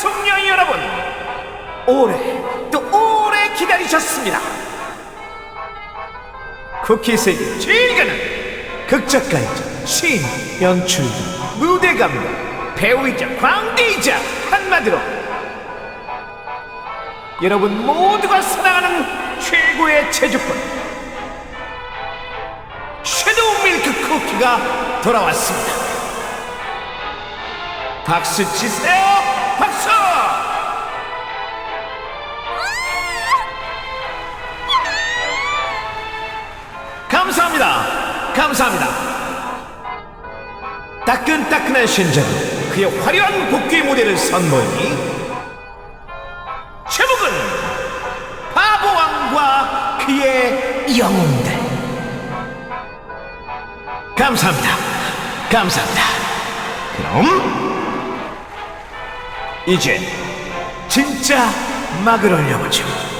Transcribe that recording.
숙녀 여러분 오래 또 오래 기다리셨습니다. 쿠키 세계 가는 극작가이자 시인 연출가 무대감독 배우이자 광대이자 한마디로 여러분 모두가 사랑하는 최고의 제주권 섀도우 밀크 쿠키가 돌아왔습니다. 박수 치세요 박수! 감사합니다. 감사합니다. 따끈따끈한 신전 그의 화려한 복귀 무대를 선보이니 제목은 바보왕과 그의 영웅들. 감사합니다. 감사합니다. 그럼 이제 진짜 막을 올려보죠